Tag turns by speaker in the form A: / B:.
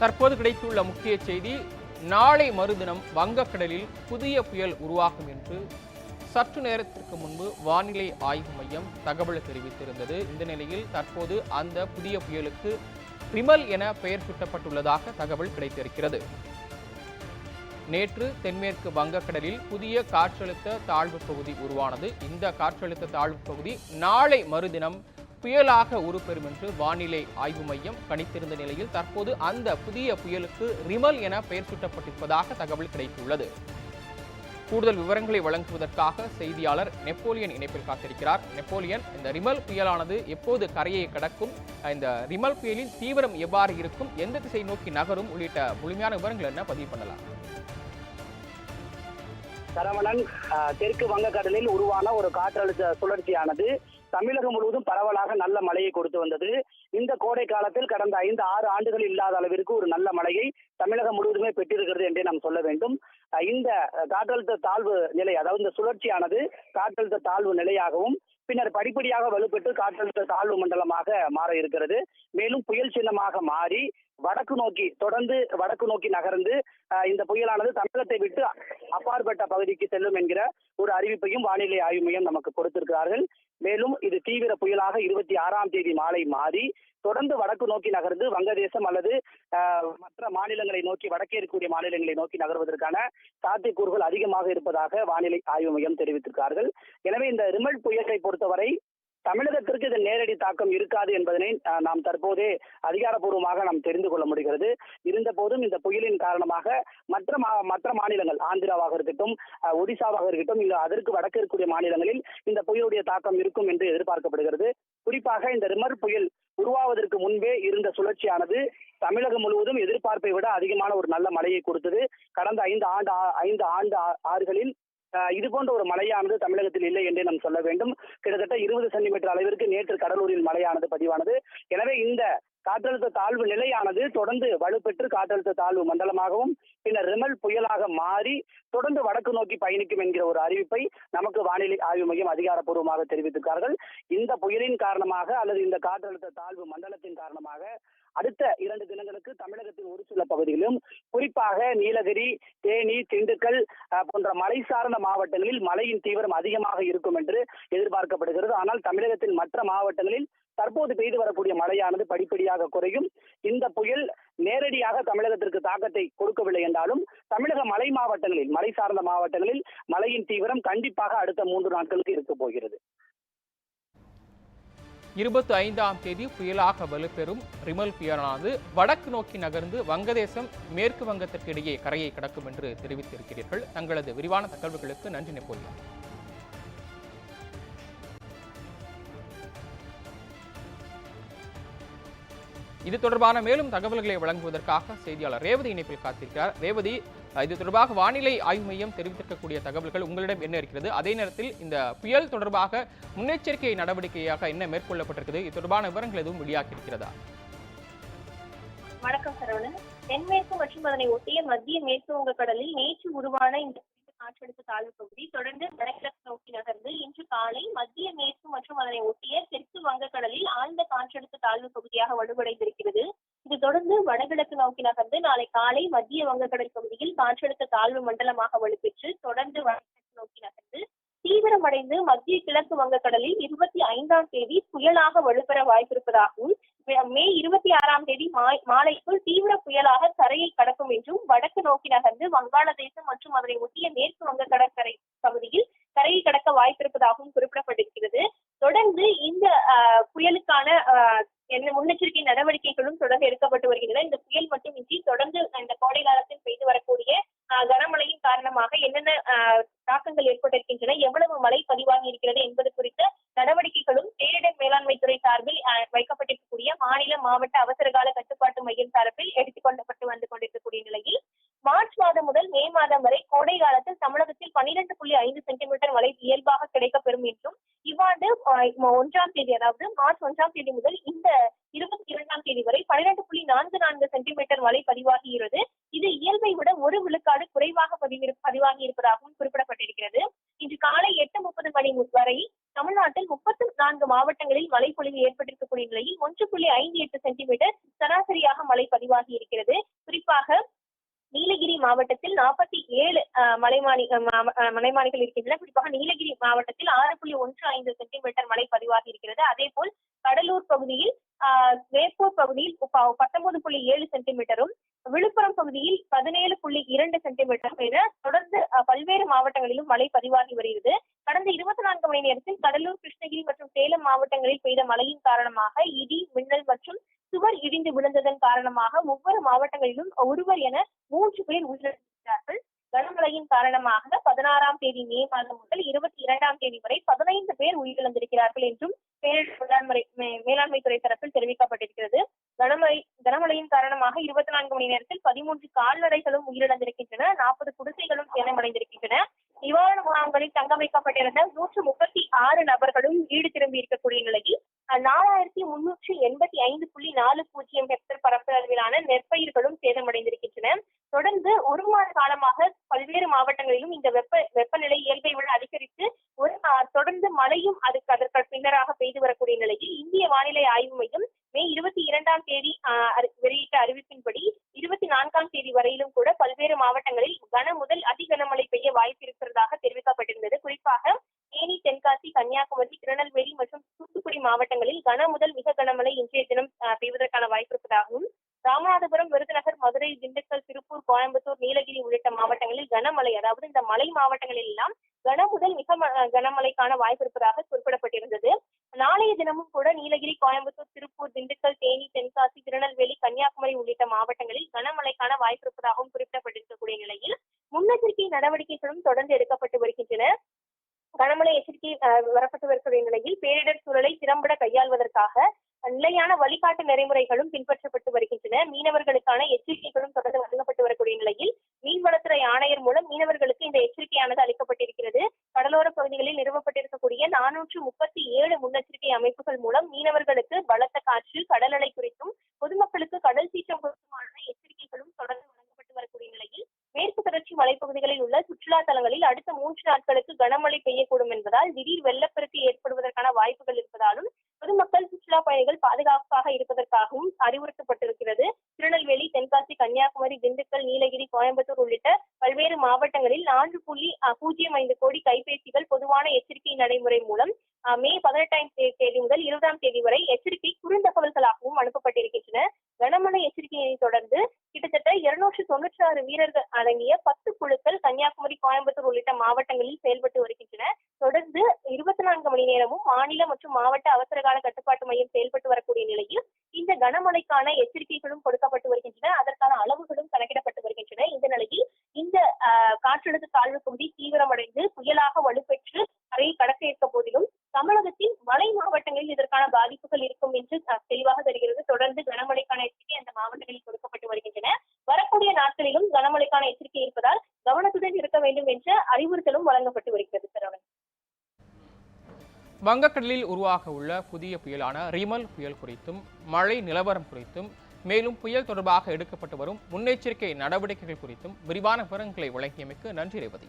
A: தற்போது கிடைத்துள்ள முக்கிய செய்தி நாளை மறுதினம் வங்கக்கடலில் புதிய புயல் உருவாகும் என்று சற்று நேரத்திற்கு முன்பு வானிலை ஆய்வு மையம் தகவல் தெரிவித்திருந்தது. இந்த நிலையில் தற்போது அந்த புதிய புயலுக்கு ரிமல் என பெயர் சூட்டப்பட்டுள்ளதாக தகவல் கிடைத்திருக்கிறது. நேற்று தென்மேற்கு வங்கக்கடலில் புதிய காற்றழுத்த தாழ்வு பகுதி உருவானது. இந்த காற்றழுத்த தாழ்வு பகுதி நாளை மறுதினம் புயலாக உருப்பெறும் என்று வானிலை ஆய்வு மையம் கணித்திருந்த நிலையில் தற்போது அந்த புதிய புயலுக்கு ரிமல் என பெயர் சூட்டப்பட்டிருப்பதாக தகவல் கிடைத்துள்ளது. கூடுதல் விவரங்களை வழங்குவதற்காக செய்தியாளர் நெப்போலியன் இணைப்பில் காத்திருக்கிறார். நெப்போலியன் இந்த ரிமல் புயலானது எப்போது கரையை கடக்கும்? இந்த ரிமல் புயலின் தீவிரம் எவ்வாறு இருக்கும்? எந்த திசை நோக்கி நகரும்? உள்ளிட்ட முழுமையான விவரங்கள் என்ன? பதிவு பண்ணலாம்.
B: சரவணன் தெற்கு வங்கக்கடலில் உருவான ஒரு காற்றழுத்த சுழற்சியானது தமிழகம் முழுவதும் பரவலாக நல்ல மழையை கொடுத்து வந்தது. இந்த கோடை காலத்தில் கடந்த ஐந்து ஆறு ஆண்டுகள் இல்லாத அளவிற்கு ஒரு நல்ல மழையை தமிழகம் முழுவதுமே பெற்றிருக்கிறது என்றே நாம் சொல்ல வேண்டும். இந்த காற்றழுத்த தாழ்வு நிலை அதாவது இந்த சுழற்சியானது காற்றழுத்த தாழ்வு நிலையாகவும் பின்னர் படிப்படியாக வலுப்பெற்று காற்றழுத்த தாழ்வு மண்டலமாக மாற இருக்கிறது. மேலும் புயல் சின்னமாக மாறி வடக்கு நோக்கி தொடர்ந்து வடக்கு நோக்கி நகர்ந்து இந்த புயலானது தமிழகத்தை விட்டு அப்பாற்பட்ட பகுதிக்கு செல்லும் என்கிற ஒரு அறிவிப்பையும் வானிலை ஆய்வு மையம் நமக்கு கொடுத்திருக்கிறார்கள். மேலும் இது தீவிர புயலாக இருபத்தி ஆறாம் தேதி மாலை மாறி தொடர்ந்து வடக்கு நோக்கி நகர்ந்து வங்கதேசம் அல்லது மற்ற மாநிலங்களை நோக்கி வடக்கே இருக்கக்கூடிய மாநிலங்களை நோக்கி நகர்வதற்கான சாத்தியக்கூறுகள் அதிகமாக இருப்பதாக வானிலை ஆய்வு மையம் தெரிவித்திருக்கிறார்கள் எனவே இந்த ரிமல் புயலை பொறுத்தவரை தமிழகத்திற்கு இது நேரடி தாக்கம் இருக்காது என்பதனை நாம் தற்போதே அதிகாரப்பூர்வமாக நாம் தெரிந்து கொள்ள முடிகிறது. இருந்த போதும் இந்த புயலின் காரணமாக மற்ற மா- மற்ற மாநிலங்கள் ஆந்திராவாக இருக்கட்டும் ஒடிசாவாக இருக்கட்டும் இல்ல அதற்கு வடக்கு இருக்கக்கூடிய மாநிலங்களில் இந்த புயலுடைய தாக்கம் இருக்கும் என்று எதிர்பார்க்கப்படுகிறது. குறிப்பாக இந்த ரிமர் புயல் உருவாவதற்கு முன்பே இருந்த சுழற்சியானது தமிழகம் முழுவதும் எதிர்பார்ப்பை விட அதிகமான ஒரு நல்ல மழையை கொடுத்தது. கடந்த ஐந்து ஆண்டு ஐந்து ஆண்டு ஆ- ஆறுகளில் இது போன்ற ஒரு மழையானது தமிழகத்தில் இல்லை என்றே நாம் சொல்ல வேண்டும். கிட்டத்தட்ட இருபது சென்டிமீட்டர் அளவிற்கு நேற்று கடலூரில் மழையானது பதிவானது. எனவே இந்த காற்றழுத்த தாழ்வு நிலையானது தொடர்ந்து வலுப்பெற்று காற்றழுத்த தாழ்வு மண்டலமாகவும் பின்னர் ரிமல் புயலாக மாறி தொடர்ந்து வடக்கு நோக்கி பயணிக்கும் என்கிற ஒரு அறிவிப்பை நமக்கு வானிலை ஆய்வு மையம் அதிகாரப்பூர்வமாக தெரிவித்திருக்கிறார்கள். இந்த புயலின் காரணமாக அல்லது இந்த காற்றழுத்த தாழ்வு மண்டலத்தின் காரணமாக அடுத்த இரண்டு தினங்களுக்கு தமிழகத்தின் ஒரு சில பகுதிகளிலும் குறிப்பாக நீலகிரி தேனி திண்டுக்கல் போன்ற மலை சார்ந்த மாவட்டங்களில் மழையின் தீவிரம் அதிகமாக இருக்கும் என்று எதிர்பார்க்கப்படுகிறது. ஆனால் தமிழகத்தின் மற்ற மாவட்டங்களில் தற்போது பெய்து வரக்கூடிய மழையானது படிப்படியாக குறையும். இந்த புயல் நேரடியாக தமிழகத்திற்கு தாக்கத்தை கொடுக்கவில்லை என்றாலும் தமிழக மலை மாவட்டங்களில் மலை சார்ந்த மாவட்டங்களில் மழையின் தீவிரம் கண்டிப்பாக அடுத்த மூன்று நாட்களுக்கு இருக்க போகிறது.
A: இருபத்தி ஐந்தாம் தேதி புயலாக வலுப்பெறும் ரிமல் புயலானது வடக்கு நோக்கி நகர்ந்து வங்கதேசம் மேற்கு வங்கத்திற்கு இடையே கரையை கடக்கும் என்று தெரிவித்திருக்கிறீர்கள். தங்களது விரிவான தகவல்களுக்கு நன்றி நெப்போலியன் இது தொடர்பான மேலும் தகவல்களை வழங்குவதற்காக செய்தியாளர் ரேவதி இணைப்பில் காத்திருக்கிறார். ரேவதி இது தொடர்பாக வானிலை ஆய்வு மையம் தெரிவித்திருக்கக்கூடிய தகவல்கள் உங்களிடம் என்ன இருக்கிறது? அதே நேரத்தில் இந்த புயல் தொடர்பாக முன்னெச்சரிக்கை நடவடிக்கையாக என்ன மேற்கொள்ளப்பட்டிருக்கிறது இது தொடர்பான விவரங்கள் எதுவும் வெளியாகி இருக்கிறதா
C: வணக்கம் சரவணன். தென்மேற்கு மற்றும் அதனை ஒட்டிய மத்திய மேற்கு வங்க கடலில் நேற்று உருவான இந்த காற்றழுத்த தாழ்வு பகுதி தொடர்ந்து வடகிழக்கு நோக்கி நகர்ந்து இன்று காலை மத்திய மேற்கு மற்றும் அதனை ஒட்டிய தெற்கு வங்கக்கடலில் ஆழ்ந்த காற்றழுத்த தாழ்வு பகுதியாக வலுவடைந்திருக்கிறது. இது தொடர்ந்து வடகிழக்கு நோக்கி நகர்ந்து நாளை காலை மத்திய வங்கக்கடல் பகுதியில் காற்றழுத்த தாழ்வு மண்டலமாக வலுப்பெற்று தொடர்ந்து வடகிழக்கு நோக்கி நகர்ந்து தீவிரமடைந்து மத்திய கிழக்கு வங்கக்கடலில் இருபத்தி ஐந்தாம் தேதி புயலாக வலுப்பெற வாய்ப்பிருப்பதாகவும் மே- இருபத்தி ஆறாம் தேதி மா- மாலைக்குள் தீவிர புயலாக கரையை கடக்கும் என்றும் வடக்கு நோக்கி நகர்ந்து வங்காளதேசம் மற்றும் அதனை ஒட்டிய மேற்கு வங்க கடற்கரை பகுதியில் கரையை கடக்க வாய்ப்பிருப்பதாகவும் குறிப்பிடப்பட்டிருக்கிறது. தொடர்ந்து இந்த புயலுக்கான என்ன முன்னெச்சரிக்கை நடவடிக்கைகளும் தொடர்ந்து எடுக்கப்பட்டு வருகின்றன. இந்த புயல் மட்டுமின்றி தொடர்ந்து இந்த கோடை காலத்தில் பெய்து வரக்கூடிய கனமழையின் காரணமாக என்னென்ன தாக்கங்கள் ஏற்பட்டிருக்கின்றன எவ்வளவு மழை பதிவாகி இருக்கிறது என்பது குறித்த நடவடிக்கைகளும் பேரிடர் மேலாண்மை துறை சார்பில் வைக்கப்பட்டிருக்கிறது இருக்கக்கூடிய மாநில மாவட்ட அவசரகால கட்டுப்பாட்டு மையம் சார்பில் எடுத்துக்கொள்ளப்பட்டு வந்து கொண்டிருக்கக்கூடிய நிலையில் மார்ச் மாதம் முதல் மே மாதம் வரை கோடை காலத்தில் தமிழகத்தில் பன்னிரண்டு புள்ளி ஐந்து சென்டிமீட்டர் மழை இயல்பாக கிடைக்கப்பெறும் என்றும் இவ்வாண்டு ஒன்றாம் தேதி அதாவது மார்ச் ஒன்றாம் தேதி முதல் இந்த இருபத்தி இரண்டாம் தேதி வரை பன்னிரண்டு புள்ளி நான்கு நான்கு சென்டிமீட்டர் மழை பதிவாகியுள்ளது. இது இயல்பை விட ஒரு விழுக்காடு குறைவாக பதிவிரு பதிவாகி இருப்பதாகவும் குறிப்பிடப்பட்டிருக்கிறது. இன்று காலை எட்டு முப்பது மணி வரை தமிழ்நாட்டில் முப்பத்தி நான்கு மாவட்டங்களில் மழை பொழிவு ஏற்பட்டிருக்கக்கூடிய நிலையில் ஒன்று புள்ளி ஐந்து எட்டு சென்டிமீட்டர் சராசரியாக மழை பதிவாகி இருக்கிறது குறிப்பாக நீலகிரி மாவட்டத்தில் நாற்பத்தி ஏழு மலைமானி அஹ், மலைமானிகள் இருக்கின்றன. குறிப்பாக நீலகிரி மாவட்டத்தில் ஆறு புள்ளி ஒன்று ஐந்து சென்டிமீட்டர் மழை பதிவாகி இருக்கிறது. அதே போல் கடலூர் பகுதியில் வேப்பூர் பகுதியில் பத்தொன்பது புள்ளி ஏழு சென்டிமீட்டரும் விழுப்புரம் பகுதியில் பதினேழு புள்ளி இரண்டு சென்டிமீட்டரும் என தொடர்ந்து பல்வேறு மாவட்டங்களிலும் மழை பதிவாகி வருகிறது. கடந்த இருபத்தி நான்கு மணி நேரத்தில் கடலூர் கிருஷ்ணகிரி மற்றும் சேலம் மாவட்டங்களில் பெய்த மழையின் காரணமாக இடி மின்னல் மற்றும் சுவர் இடிந்து விழுந்ததன் காரணமாக ஒவ்வொரு மாவட்டங்களிலும் ஒருவர் என கனமழையின் காரணமாக பதினாறாம் தேதி மே மாதம் முதல் இருபத்தி இரண்டாம் தேதி வரை பதினைந்து பேர் உயிரிழந்திருக்கிறார்கள் என்றும் பேரிடர் மேலாண்மை துறை தரப்பில் தெரிவிக்கப்பட்டிருக்கிறது. கனமழை கனமழையின் காரணமாக இருபத்தி நான்கு மணி நேரத்தில் பதிமூன்று கால்நடைகளும் உயிரிழந்திருக்கின்றன. நாற்பது குடிசைகளும் சேதமடைந்திருக்கின்றன. நிவாரண முகாம்களில் தங்க வைக்கப்பட்டிருந்த நூற்று முப்பத்தி ஆறு நபர்களும் வீடு திரும்பி இருக்கக்கூடிய நிலையில் நாலாயிரத்தி முன்னூற்றி எண்பத்தி ஐந்து புள்ளி நாலு பூஜ்ஜியம் ஹெக்டர் பரப்பளவிலான நெற்பயிர்களும் சேதமடைந்திருக்கின்றன. தொடர்ந்து ஒரு மாத காலமாக பல்வேறு மாவட்டங்களிலும் இந்த வெப்ப வெப்பநிலை இயல்பை விட அதிகரித்து ஒரு தொடர்ந்து மழையும் அதுக்கு அதற்கு பின்னராக பெய்து வரக்கூடிய நிலையில் இந்திய வானிலை ஆய்வு மையம் மே இருபத்தி இரண்டாம் தேதி வெளியிட்ட அறிவிப்பின்படி இருபத்தி நான்காம் தேதி வரையிலும் கூட பல்வேறு மாவட்டங்களில் கன முதல் அதி கனமழை பெய்ய வாய்ப்பு இருக்கிறதாக தெரிவிக்கப்பட்டிருந்தது. குறிப்பாக தேனி தென்காசி கன்னியாகுமரி திருநெல்வேலி மற்றும் தூத்துக்குடி மாவட்டங்களில் கன முதல் மிக கனமழை இன்றைய தினம் பெய்வதற்கான வாய்ப்பு இருப்பதாகவும் ராமநாதபுரம் விருதுநகர் மதுரை திண்டுக்கல் கோயம்புத்தூர் நீலகிரி உள்ளிட்ட மாவட்டங்களில் கனமழை அதாவது இந்த மலை மாவட்டங்களில் எல்லாம் கன முதல் மிக கனமழைக்கான வாய்ப்பு இருப்பதாக குறிப்பிடப்பட்டிருந்தது. நாளைய தினமும் கூட நீலகிரி கோயம்புத்தூர் திருப்பூர் திண்டுக்கல் தேனி தென்காசி திருநெல்வேலி கன்னியாகுமரி உள்ளிட்ட மாவட்டங்களில் கனமழைக்கான வாய்ப்பு இருப்பதாகவும் குறிப்பிடப்பட்டிருக்கக்கூடிய நிலையில் முன்னெச்சரிக்கை நடவடிக்கைகளும் தொடர்ந்து எடுக்கப்பட்டு வருகின்றன. கனமழை எச்சரிக்கை வரப்பட்டு வரக்கூடிய நிலையில் பேரிடர் சூழலை திறம்பட கையாள்வதற்காக நிலையான வழிகாட்டு நெறிமுறைகளும் பின்பற்றப்பட்டு வருகின்றன. மீனவர்களுக்கான எச்சரிக்கைகளும் தொடர்ந்து வழங்கப்பட்டு வரக்கூடிய நிலையில் மீன்வளத்துறை மூலம் மீனவர்களுக்கு இந்த எச்சரிக்கையானது அளிக்கப்பட்டிருக்கிறது. கடலோர பகுதிகளில் நிறுவப்பட்டிருக்கக்கூடிய நானூற்று முப்பத்தி ஏழு முன்னெச்சரிக்கை அமைப்புகள் மூலம் மீனவர்களுக்கு பலத்த காற்று கடல் அலை குறித்தும் பொதுமக்களுக்கு கடல் சீற்றம் குறித்துமான எச்சரிக்கைகளும் தொடர்ந்து வழங்கப்பட்டு வரக்கூடிய நிலையில் மேற்கு தொடர்ச்சி மலைப்பகுதிகளில் உள்ள சுற்றுலா தலங்களில் அடுத்த மூன்று நாட்களுக்கு கனமழை பெய்யக்கூடும் என்பதால் திடீர் வெள்ளப்பெருக்கு ஏற்படுவதற்கான வாய்ப்புகள் இருப்பதாலும் பொதுமக்கள் சுற்றுலா பயணிகள் பாதுகாப்பாக இருப்பதற்காகவும் அறிவுறுத்தப்பட்டிருக்கிறது. திருநெல்வேலி தென்காசி கன்னியாகுமரி திண்டுக்கல் நீலகிரி கோயம்புத்தூர் உள்ளிட்ட பல்வேறு மாவட்டங்களில் நான்கு புள்ளி பூஜ்ஜியம் ஐந்து கோடி கைபேசிகள் பொதுவான எச்சரிக்கை நடைமுறை மூலம் மே பதினெட்டாம் தேதி முதல் இருபதாம் தேதி வரை எச்சரிக்கை குறுந்தகவல்களாகவும் அனுப்பப்பட்டிருக்கின்றன. கனமழை எச்சரிக்கையை தொடர்ந்து கிட்டத்தட்ட இருநூற்று தொண்ணூற்றி ஆறு வீரர்கள் அடங்கிய பத்து குழுக்கள் கன்னியாகுமரி கோயம்புத்தூர் உள்ளிட்ட மாவட்டங்களில் செயல்பட்டு வருகின்றன. தொடர்ந்து இருபத்தி நான்கு மணி நேரமும் மாநில மற்றும் மாவட்ட அவசரகால கட்டுப்பாட்டு மையம் செயல்பட்டு வரக்கூடிய நிலையில் இந்த கனமழைக்கான எச்சரிக்கைகளும் கொடுக்கப்பட்டு வருகின்றன. அதற்கான அளவு கணக்கிடப்பட்டு வருகின்றன இந்த நிலையில் இந்த ஆஹ், காற்றழுத்த தாழ்வு பகுதி தீவிரமடைந்து புயலாக வலுப்பெற்று கரையை கடக்க இருக்க போதிலும் தமிழகத்தின் மலை மாவட்டங்களில் இதற்கான பாதிப்புகள் இருக்கும் என்று தெளிவாக தெரிகிறது. தொடர்ந்து கனமழைக்கான எச்சரிக்கை அந்த மாவட்டங்களில் கொடுக்கப்பட்டு வருகின்றன. வரக்கூடிய நாட்களிலும் கனமழைக்கான எச்சரிக்கை இருப்பதால் கவனத்துடன் இருக்க வேண்டும் என்ற அறிவுறுத்தலும் வழங்கப்பட்டு வருகிறது சரவணன்
A: வங்கக்கடலில் உருவாக உள்ள புதிய புயலான ரிமல் புயல் குறித்தும் மழை நிலவரம் குறித்தும் மேலும் புயல் தொடர்பாக எடுக்கப்பட்டு வரும் முன்னெச்சரிக்கை நடவடிக்கைகள் குறித்தும் விரிவான விவரங்களை வழங்கியமைக்கு நன்றி ரேவதி.